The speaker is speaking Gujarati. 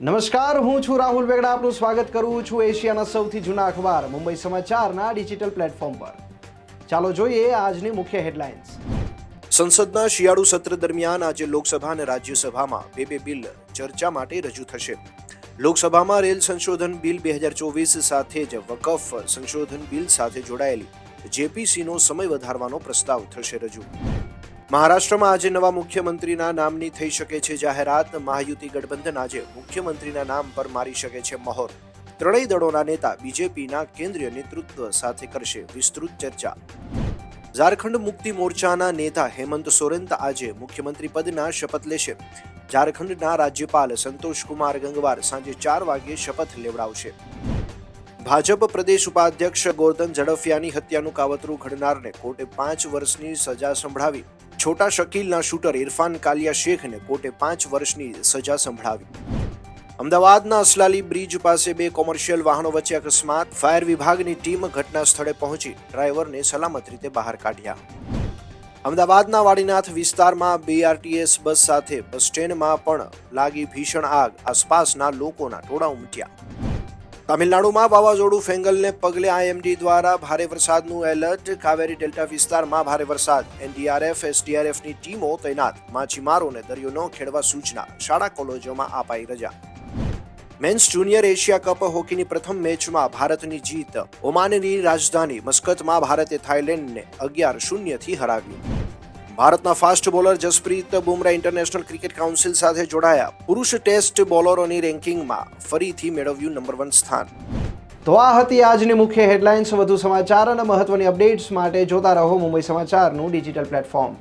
નમસ્કાર, હું છું રાહુલ વેગડા, આપનું સ્વાગત કરું છું એશિયાના સૌથી જૂના અખબાર, મુંબઈ સમાચારના ડિજિટલ પ્લેટફોર્મ પર. ચાલો જોઈએ આજની મુખ્ય હેડલાઇન્સ. સંસદના શિયાળુ સત્ર દરમિયાન આજે લોકસભા અને રાજ્યસભામાં બે બે બિલ ચર્ચા માટે રજૂ થશે. લોકસભામાં રેલ સંશોધન બિલ બે હજાર ચોવીસ સાથે જ વકફ સંશોધન બિલ સાથે જોડાયેલી. જેપીસીનો સમય વધારવાનો પ્રસ્તાવ થશે રજૂ. મહારાષ્ટ્રમાં આજે નવા મુખ્યમંત્રીના નામની થઈ શકે છે જાહેરાત. મહાયુતિ ગઠબંધન આજે મુખ્યમંત્રીના નામ પર મારી શકે છે મહોર. ત્રણેય દળોના નેતા બીજેપીના કેન્દ્રીય નેતૃત્વ સાથે કરશે વિસ્તૃત ચર્ચા. ઝારખંડ મુક્તિ મોરચાના નેતા હેમંત સોરેન આજે મુખ્યમંત્રી પદના શપથ લેશે. ઝારખંડના રાજ્યપાલ સંતોષ કુમાર ગંગવાર સાંજે ચાર વાગ્યે શપથ લેવડાવશે. ભાજપ પ્રદેશ ઉપાધ્યક્ષ ગોરધન ઝડફિયાની હત્યાનું કાવતરું ઘડનારને કોર્ટે પાંચ વર્ષની સજા સંભળાવી. છોટા શકીલના શૂટર ઇરફાન કાલિયા શેખને કોર્ટે પાંચ વર્ષની સજા સંભળાવી. અમદાવાદના અસલાલી બ્રિજ પાસે બે કોમર્શિયલ વાહનો વચ્ચે અકસ્માત. ફાયર વિભાગની ટીમ ઘટના સ્થળે પહોંચી. ડ્રાઈવરને સલામત રીતે બહાર કાઢ્યા. અમદાવાદના વાડીનાથ વિસ્તારમાં બીઆરટીએસ બસ સાથે બસ સ્ટેન્ડમાં પણ લાગી ભીષણ આગ. આસપાસના લોકોના ટોળા ઉમટ્યા. તામિલનાડુમાં વાવાઝોડું ફેંગલને પગલે આઈએમડી દ્વારા ભારે વરસાદનું એલર્ટ. કાવેરી ડેલ્ટા વિસ્તારમાં ભારે વરસાદ. એનડીઆરએફ, એસડીઆરએફની ટીમો તૈનાત. માછીમારોને દરિયો ન ખેડવા સૂચના. શાળા કોલેજોમાં અપાઈ રજા. મેન્સ જુનિયર એશિયા કપ હોકીની પ્રથમ મેચમાં ભારતની જીત. ઓમાનની રાજધાની મસ્કતમાં ભારતે થાઇલેન્ડને અગિયાર શૂન્યથી હરાવ્યું. ભારતના fast bowler Jasprit Bumrah international cricket council સાથે જોડાયા. પુરુષ ટેસ્ટ બોલરોની રેન્કિંગમાં ફરીથી મેળવ્યું નંબર વન સ્થાન. તો આ હતી આજની મુખ્ય હેડલાઇન્સ. વધુ સમાચાર અને મહત્વની અપડેટ્સ માટે જોતા રહો મુંબઈ સમાચારનું ડિજિટલ પ્લેટફોર્મ.